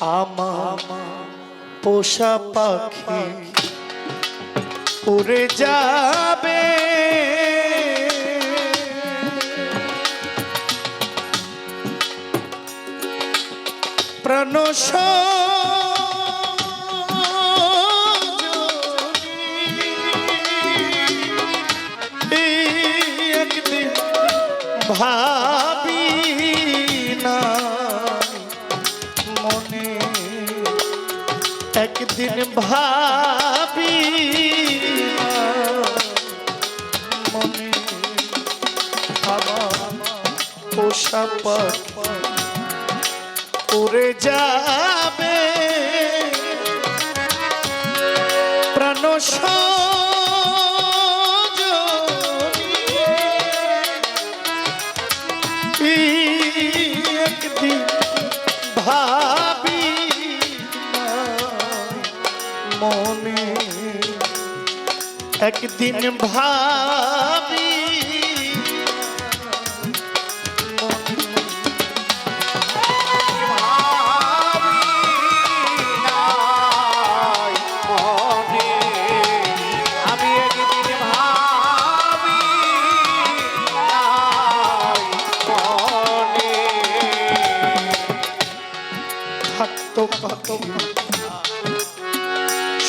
আমার পোষা পাখি উড়ে যাবে। প্রাণস একদিন একদিন ভাবি মনে আমার পোষা পাখি উড়ে যাবে। প্রাণ মনে একদিন ভাবি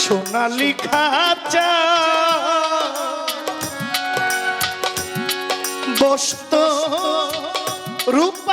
সোনালি খাঁচা বসত রূপালিয়ারা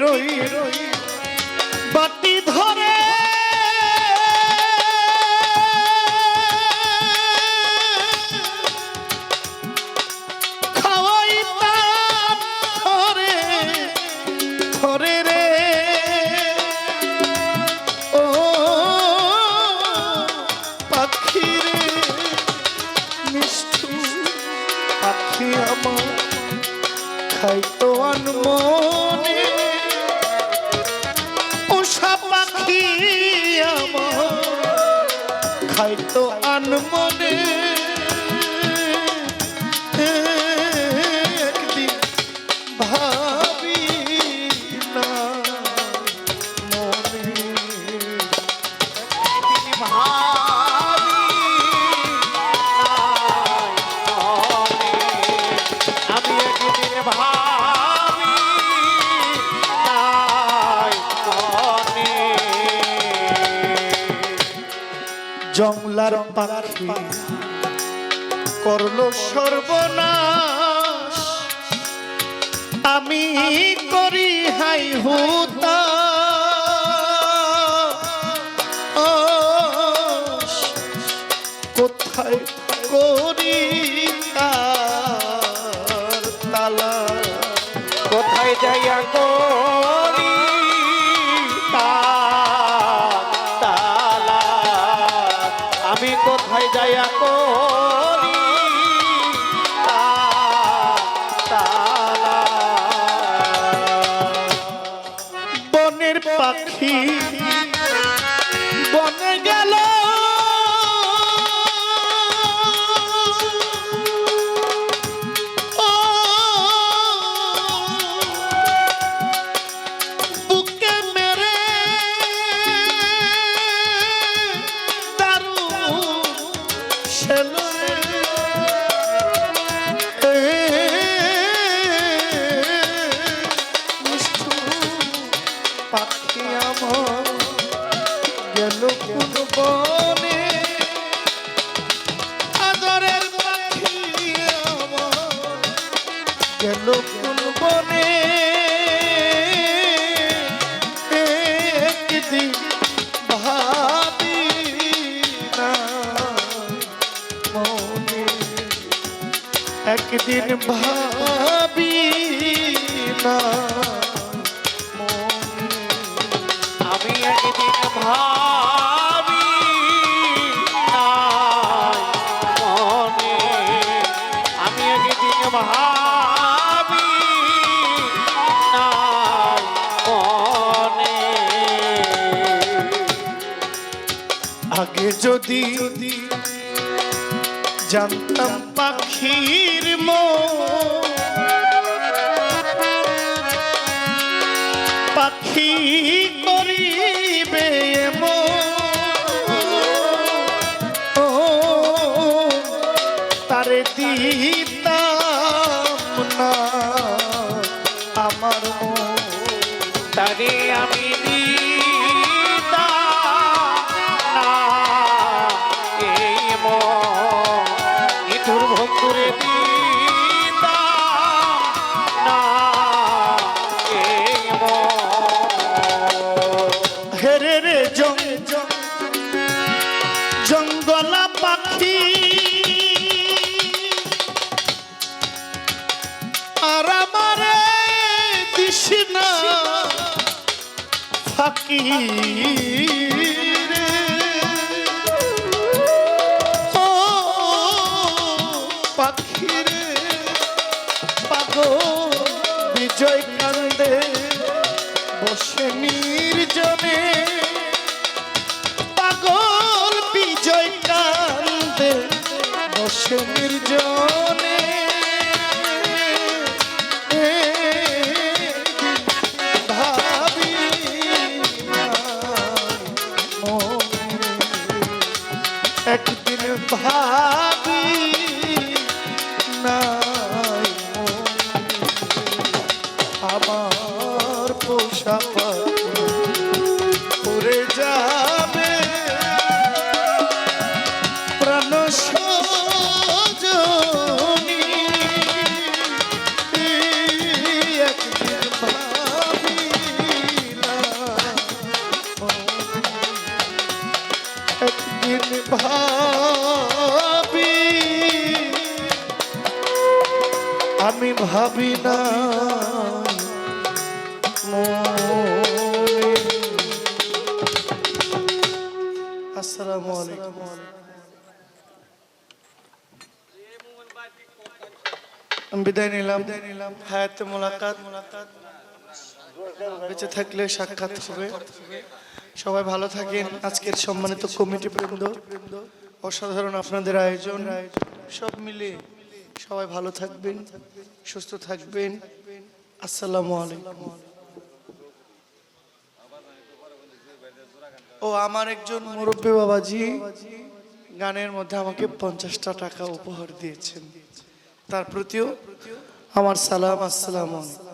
রই রই খাইতো অনমনে পোষা পাখি আমার। খাইতো আনমনে জংলার পাখি। করল সর্বনাশ। আমি করি হাই হুতা কোথায় গেল কোন বনে। একদিন ভাবি না মনে। একদিন ভাবি যদি জানতাম পাখির মো পাখি করিবে ও তারে দিতাম না আমার তারে আমি দিতাম না রে। ও পাখি রে পাগল বিজয় কান্দে, বসে নির্জনে, পাগল বিজয় কান্দে, বসে নির্জনে ভাবি না আসসালামু আলাইকুম। বিদায় নিলাম। হায়াতে মোলাকাত। মোলাকাত বেঁচে থাকলে সাক্ষাৎ হবে। সবাই ভালো থাকেন। আজকের সম্মানিত কমিটি বৃন্দ অসাধারণ আপনাদের আয়োজন। সব মিলে সবাই ভালো থাকবেন, সুস্থ থাকবেন। আসসালামু আলাইকুম। ও, আমার একজন মুরব্বী বাবাজি গানের মধ্যে আমাকে পঞ্চাশটা টাকা উপহার দিয়েছেন। তার প্রতিও আমার সালাম, আসসালাম আলাইকুম।